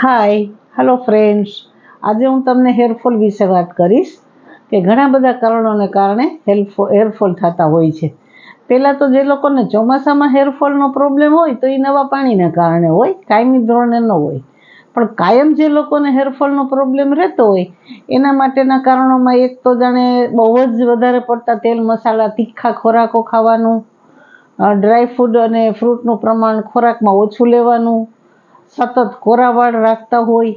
Hi hello friends આજે હું તમને હેરફોલ વિશે વાત કરીશ કે ઘણા બધા કારણોને કારણે હેરફોલ હેરફોલ થતા હોય છે. પહેલાં તો જે લોકોને ચોમાસામાં હેરફોલનો પ્રોબ્લેમ હોય તો એ નવા પાણીના કારણે હોય, કાયમી ધોરણે ન હોય. પણ કાયમ જે લોકોને હેરફોલનો પ્રોબ્લેમ રહેતો હોય, એના માટેના કારણોમાં એક તો જાણે બહુ જ વધારે પડતા તેલ મસાલા, તીખા ખોરાકો ખાવાનું ડ્રાય ફૂડ અને ફ્રૂટનું પ્રમાણ ખોરાકમાં ઓછું લેવાનું સતત કોરા વાળ રાખતા હોય,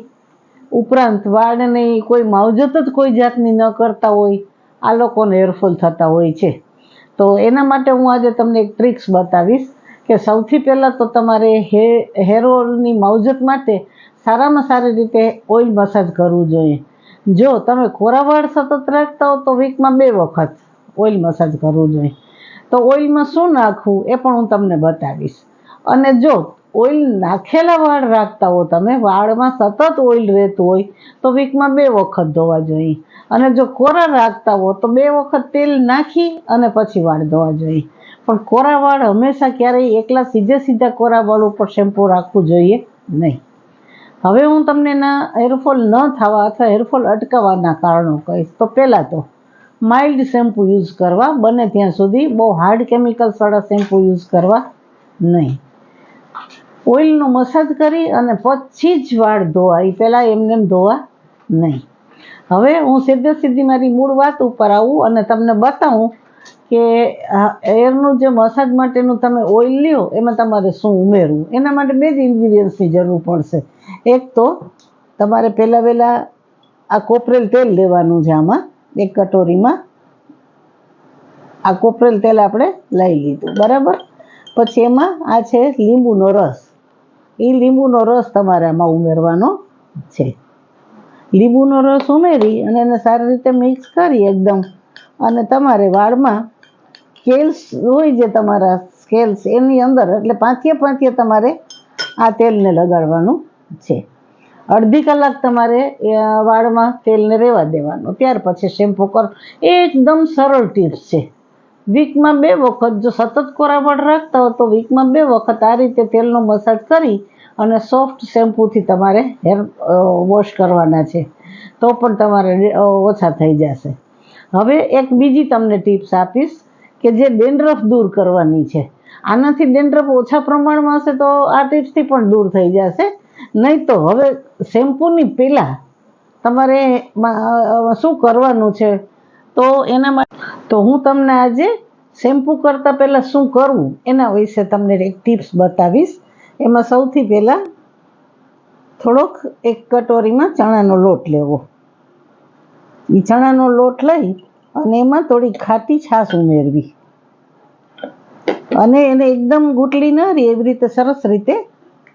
ઉપરાંત વાળને કોઈ માવજત જ કોઈ જાતની ન કરતા હોય, આ લોકોને હેરફોલ થતા હોય છે. તો એના માટે હું આજે તમને એક ટ્રિક્સ બતાવીશ કે સૌથી પહેલાં તો તમારે હે હેર ઓઇલની માવજત માટે સારામાં સારી રીતે ઓઇલ મસાજ કરવું જોઈએ. જો તમે કોરા વાળ સતત રાખતા હો તો વીકમાં બે વખત ઓઇલ મસાજ કરવું જોઈએ. તો ઓઇલમાં શું નાખવું એ પણ હું તમને બતાવીશ. અને જો ઓઇલ નાખેલા વાળ રાખતા હો તમે, વાળમાં સતત ઓઇલ રહેતું હોય તો વીકમાં બે વખત ધોવા જોઈએ. અને જો કોરા રાખતા હો તો બે વખત તેલ નાખી અને પછી વાળ ધોવા જોઈએ. પણ કોરા વાળ હંમેશા ક્યારેય એકલા સીધે સીધા કોરા વાળ ઉપર શેમ્પૂ રાખવું જોઈએ નહીં. હવે હું તમને એના હેરફોલ ન થવા અથવા હેરફોલ અટકાવવાના કારણો કહીશ. તો પહેલાં તો, માઇલ્ડ શેમ્પૂ યુઝ કરવા, બને ત્યાં સુધી બહુ હાર્ડ કેમિકલ્સવાળા શેમ્પૂ યુઝ કરવા નહીં. ઓઇલનો મસાજ કરી અને પછી જ વાળ ધોવા. એ પહેલાં એમને એમ ધોવા નહીં. હવે હું સીધે સીધી મારી મૂળ વાત ઉપર આવું અને તમને બતાવું કે એરનું જે મસાજ માટેનું તમે ઓઇલ લ્યો, એમાં તમારે શું ઉમેરવું? એના માટે બે જ ઇન્ગ્રીડિયન્ટ્સની જરૂર પડશે. એક તો તમારે પહેલાં પહેલાં આ કોપરેલ તેલ લેવાનું છે આમાં, એક કટોરીમાં. આ કોપરેલ તેલ આપણે લઈ લીધું, બરાબર? પછી એમાં આ છે લીંબુનો રસ. એ લીંબુનો રસ તમારે આમાં ઉમેરવાનો છે. લીંબુનો રસ ઉમેરી અને એને સારી રીતે મિક્સ કરી એકદમ અને તમારે વાળમાં સ્કેલ્સ હોય જે તમારા સ્કેલ્સ એની અંદર એટલે પાંચે પાંચે તમારે આ તેલને લગાડવાનું છે. અડધી કલાક તમારે વાળમાં તેલને રહેવા દેવાનું. ત્યાર પછી શેમ્પૂ કરો. એ એકદમ સરળ ટીપ્સ છે. વીકમાં બે વખત જો સતત કોરા રાખતા હો તો વીકમાં બે વખત આ રીતે તેલનો મસાજ કરી અને સોફ્ટ શેમ્પૂથી તમારે હેર વોશ કરવાના છે. તો પણ તમારે ઓછા થઈ જશે. હવે એક બીજી તમને ટિપ્સ આપીશ કે જે ડેન્ડ્રફ દૂર કરવાની છે. આનાથી ડેન્ડ્રફ ઓછા પ્રમાણમાં હશે તો આ ટિપ્સથી પણ દૂર થઈ જશે. નહીં તો હવે શેમ્પૂની પહેલાં તમારે શું કરવાનું છે? તો એના માટે તો હું તમને આજે શેમ્પૂ કરતાં પહેલાં શું કરવું એના વિશે તમને એક ટિપ્સ બતાવીશ. એમાં સૌથી પહેલાં થોડોક એક કટોરીમાં ચણાનો લોટ લેવો. એ ચણાનો લોટ લઈ અને એમાં થોડી ખાટી છાશ ઉમેરવી. અને એને એકદમ ગુટલી ન રહી, એવી રીતે સરસ રીતે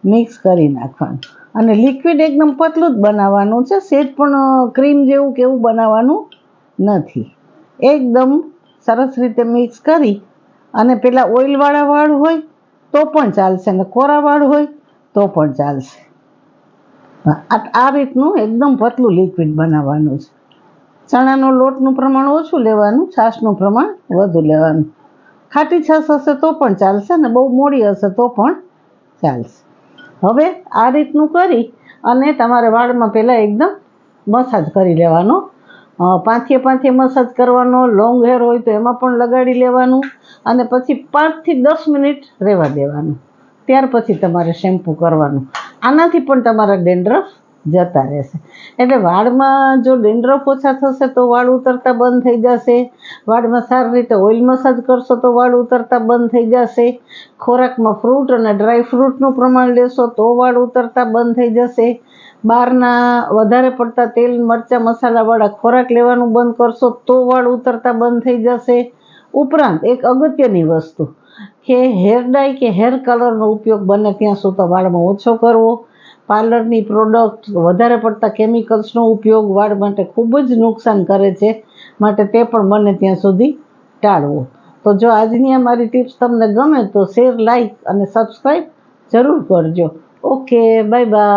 મિક્સ કરી નાખવાનું. અને લિક્વિડ એકદમ પતલું જ બનાવવાનું છે. સેજ પણ ક્રીમ જેવું કે એવું બનાવવાનું નથી. એકદમ સરસ રીતે મિક્સ કરી અને પેલા ઓઇલવાળા વાળ હોય તો પણ ચાલશે અને કોરા હોય તો પણ ચાલશે. આ રીતનું એકદમ પતલું લિક્વિડ બનાવવાનું છે. ચણાનો લોટનું પ્રમાણ ઓછું લેવાનું, છાશનું પ્રમાણ વધુ લેવાનું. ખાટી છાશ હશે તો પણ ચાલશે ને બહુ મોડી હશે તો પણ ચાલશે. હવે આ રીતનું કરી અને તમારે વાળમાં પહેલાં એકદમ મસાજ કરી લેવાનો પાંચે પાંચે મસાજ કરવાનો લોંગ હેર હોય તો એમાં પણ લગાડી લેવાનું અને પછી પાંચથી દસ મિનિટ રહેવા દેવાનું. ત્યાર પછી તમારે શેમ્પૂ કરવાનું. આનાથી પણ તમારા ડેન્ડ્રફ જતા રહેશે. એટલે વાળમાં જો ડેન્ડ્રફ ઓછા થશે તો વાળ ઉતરતા બંધ થઈ જશે. વાળમાં સારી રીતે ઓઇલ મસાજ કરશો તો વાળ ઉતરતા બંધ થઈ જશે. ખોરાકમાં ફ્રૂટ અને ડ્રાય ફ્રૂટનું પ્રમાણ લેશો તો વાળ ઉતરતા બંધ થઈ જશે. બહારના વધારે પડતા તેલ, મરચાં, મસાલાવાળા ખોરાક લેવાનું બંધ કરશો તો વાળ ઉતરતા બંધ થઈ જશે. ઉપરાંત એક અગત્યની વસ્તુ કે હેર ડાય કે હેર કલરનો ઉપયોગ બને ત્યાં સુધી વાળમાં ઓછો કરવો. પાર્લરની પ્રોડક્ટ વધારે પડતા કેમિકલ્સનો ઉપયોગ વાળ માટે ખૂબ જ નુકસાન કરે છે, માટે તે પણ બને ત્યાં સુધી ટાળવો. તો જો આજની અમારી ટિપ્સ તમને ગમે તો શેર લાઈક અને સબસ્ક્રાઈબ જરૂર કરજો. Okay bye bye